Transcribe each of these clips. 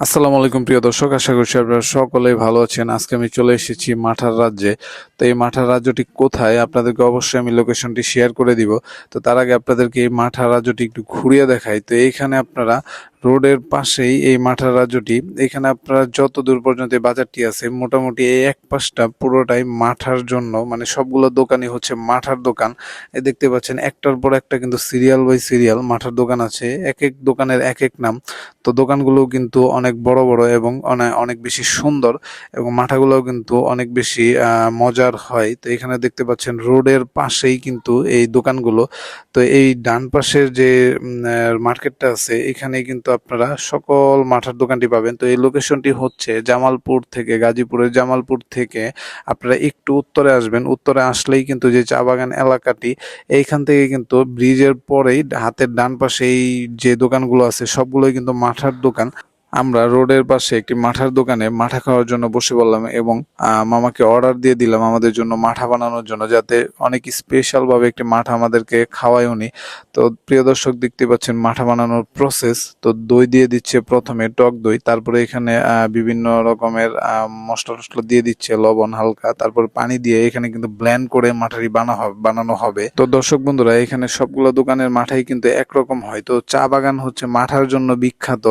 আসসালামু আলাইকুম, প্রিয় দর্শক। আশা করছি আপনারা সকলেই ভালো আছেন। আজকে আমি চলে এসেছি মাঠার রাজ্যে। তো এই মাঠার রাজ্যটি কোথায়? আপনাদেরকে অবশ্যই আমি লোকেশনটি শেয়ার করে দিব। তো তার আগে আপনাদেরকে এই মাঠার রাজ্যটি একটু ঘুরিয়ে দেখাই। তো এইখানে আপনারা রোডের পাশেই এই মাঠার রাজ্যটি এখানে আপনারা যত দূর পর্যন্ত বাজারটি আছে, মোটামুটি এই এক পাশটা পুরোটাই মাঠার জন্য মানে সবগুলো দোকানই হচ্ছে মাঠার দোকান। এই দেখতে পাচ্ছেন, একটার পর একটা কিন্তু সিরিয়াল বাই সিরিয়াল মাঠার দোকান আছে, এক এক দোকানের এক এক নাম। তো দোকানগুলোও কিন্তু অনেক বড় বড় এবং অনেক অনেক বেশি সুন্দর এবং মাঠাগুলোও কিন্তু অনেক বেশি মজার হয়। তো এখানে দেখতে পাচ্ছেন, রোডের পাশেই কিন্তু এই দোকানগুলো। তো এই ডান পাশের যে মার্কেটটা আছে এখানে কিন্তু আপনারা সকল মাঠার দোকানটি পাবেন। তো এই লোকেশনটি হচ্ছে জামালপুর থেকে, গাজীপুরের জামালপুর থেকে। আপনারা একটু উত্তরে আসবেন। উত্তরে আসলেই কিন্তু যে চা বাগান এলাকাটি, এইখান থেকে কিন্তু ব্রিজের পরেই হাতের ডান পাশে এই যে দোকানগুলো আছে, সবগুলোই কিন্তু মাঠার দোকান। আমরা রোডের পাশে একটি মাঠার দোকানে মাঠা খাওয়ার জন্য বসে বললাম এবং মামাকে অর্ডার দিয়ে দিলাম আমাদের জন্য মাঠা বানানোর জন্য যাতে অনেক স্পেশাল ভাবে একটি মাঠা আমাদেরকে খাওয়ায় উনি তো প্রিয় দর্শক দেখতে পাচ্ছেন মাঠা বানানোর প্রসেস তো দই দিয়ে দিচ্ছে প্রথমে টক দই, তারপরে এখানে বিভিন্ন রকমের মশলা টসলা দিয়ে দিচ্ছে লবণ হালকা, তারপর পানি দিয়ে এখানে কিন্তু ব্ল্যান্ড করে মাঠারি বানা হবে, বানানো হবে। তো দর্শক বন্ধুরা, এখানে সবগুলো দোকানের মাঠাই কিন্তু একরকম হয়। তো চা বাগান হচ্ছে মাঠার জন্য বিখ্যাত।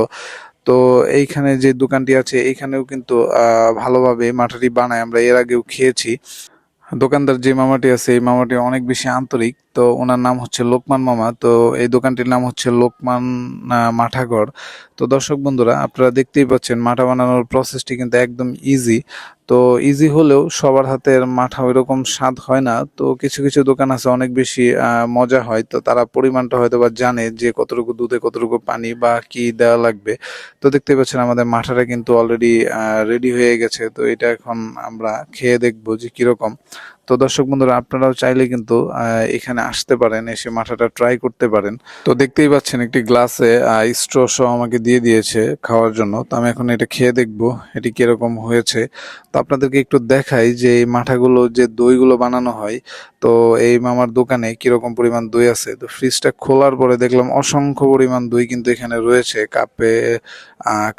তো এইখানে যে দোকানটি আছে, এইখানেও কিন্তু ভালোভাবে মাঠারি বানায় আমরা এর আগেও খেয়েছি। দোকানদার যে মামাটি আছে, এই মামাটি অনেক বেশি আন্তরিক। তো ওনার নাম হচ্ছে লোকমান মামা। তো এই দোকানটির নাম হচ্ছে লোকমান মাঠাঘর তো দর্শক বন্ধুরা, আপনারা দেখতেই পাচ্ছেন মাঠা বানানোর প্রসেসটি কিন্তু একদম ইজি তো ইজি হলেও সবার হাতের মাঠা ওইরকম স্বাদ হয় না। তো কিছু কিছু দোকান আছে অনেক বেশি মজা হয়। তো তারা পরিমাণটা হয়তো বা জানে যে কতটুকু দুধে কতটুকু পানি বা কি দেওয়া লাগবে। তো দেখতে পাচ্ছেন আমাদের মাঠাটা কিন্তু অলরেডি রেডি হয়ে গেছে। তো এটা এখন আমরা খেয়ে দেখব যে কীরকম। তো দর্শক বন্ধুরা, আপনারাও চাইলে কিন্তু এখানে আসতে পারেন, এসে মাথাটা ট্রাই করতে পারেন। তো দেখতেই পাচ্ছেন একটি গ্লাসে স্ট্র সহ আমাকে দিয়ে দিয়েছে খাওয়ার জন্য। তো আমি এখন এটা খেয়ে দেখব, এটি কীরকম হয়েছে। তো আপনাদেরকে একটু দেখাই যে এই মাঠাগুলো যে দইগুলো বানানো হয় তো এই মামার দোকানে কীরকম পরিমাণ দই আছে? তো ফ্রিজটা খোলার পরে দেখলাম অসংখ্য পরিমাণ দই কিন্তু এখানে রয়েছে, কাপে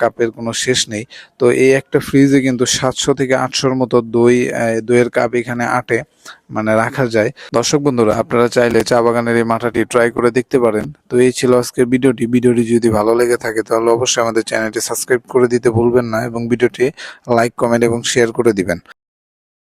কাপের কোনো শেষ নেই। তো এই একটা ফ্রিজে কিন্তু সাতশো থেকে আটশোর মতো দই দইয়ের কাপ এখানে আটে মানে রাখা যায়। দর্শক বন্ধুরা, আপনারা চাইলে চা বাগানের এই মাথাটি ট্রাই করে দেখতে পারেন। তো এই ছিল আজকের ভিডিওটি। ভিডিওটি যদি ভালো লেগে থাকে, তাহলে অবশ্যই আমাদের চ্যানেলটি সাবস্ক্রাইব করে দিতে ভুলবেন না এবং ভিডিওটি লাইক কমেন্ট এবং শেয়ার করে দিবেন।